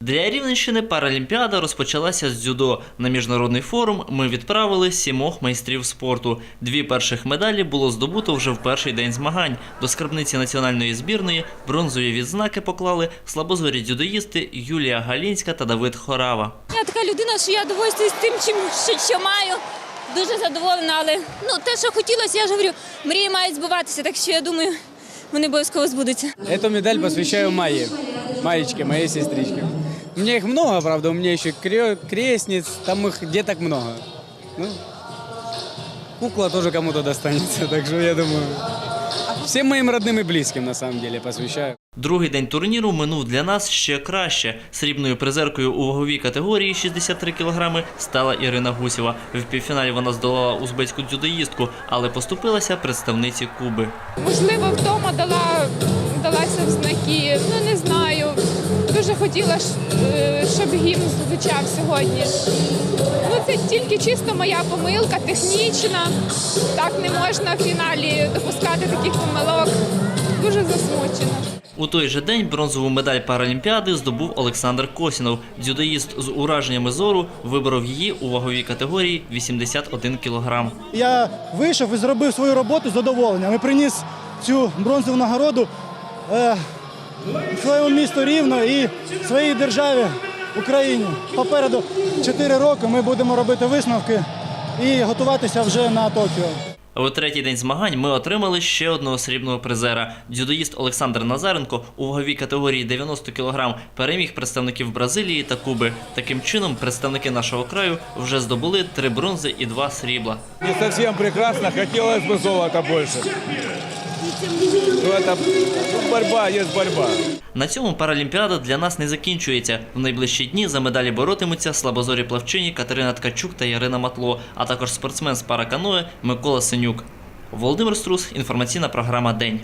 Для Рівненщини Паралімпіада розпочалася з дзюдо. На міжнародний форум ми відправили сімох майстрів спорту. Дві перших медалі було здобуто вже в перший день змагань. До скарбниці національної збірної бронзові відзнаки поклали слабозорі дзюдоїсти Юлія Галінська та Давид Хорава. Я така людина, що я довольствуюсь тим, чим що, що маю. Дуже задоволена, але ну те, що хотілося, я ж говорю, мрії мають збуватися, так що я думаю, вони обов'язково збудуться. Эту медаль посвящаю Майе, Маечке, моей сестричке. У меня их много, правда, у меня еще кре- крестниц, там их деток много. Ну, кукла тоже кому-то достанется, так что я думаю, всем моим родным и близким на самом деле посвящаю. Другий день турніру минув для нас ще краще. Срібною призеркою у ваговій категорії 63 кг стала Ірина Гусєва. В півфіналі вона здолала узбецьку дзюдоїстку, але поступилася представниці Куби. Можливо, вдома дала, далася в знаки, хотіла, е, щоб гімн звучав сьогодні. Ну, це тільки чисто моя помилка, технічна. Так не можна в фіналі допускати таких помилок. Дуже засмучена. У той же день бронзову медаль Паралімпіади здобув Олександр Косінов. Дзюдоїст з ураженнями зору виборов її у ваговій категорії 81 кг. Я вийшов і зробив свою роботу з задоволенням і приніс цю бронзову нагороду е, своєму місту Рівно і своїй державі Україні. Попереду 4 роки ми будемо робити висновки і готуватися вже на Токіо. У третій день змагань ми отримали ще одного срібного призера. Дзюдоїст Олександр Назаренко у ваговій категорії 90 кг переміг представників Бразилії та Куби. Таким чином, представники нашого краю вже здобули три бронзи і два срібла. Не совсем прекрасно, хотелось бы золота больше. Ну, это борьба, есть борьба. На цьому паралімпіада для нас не закінчується. В найближчі дні за медалі боротимуться слабозорі плавчині Катерина Ткачук та Ярина Матло, а також спортсмен з параканоє Микола Синюк. Володимир Струс, інформаційна програма День.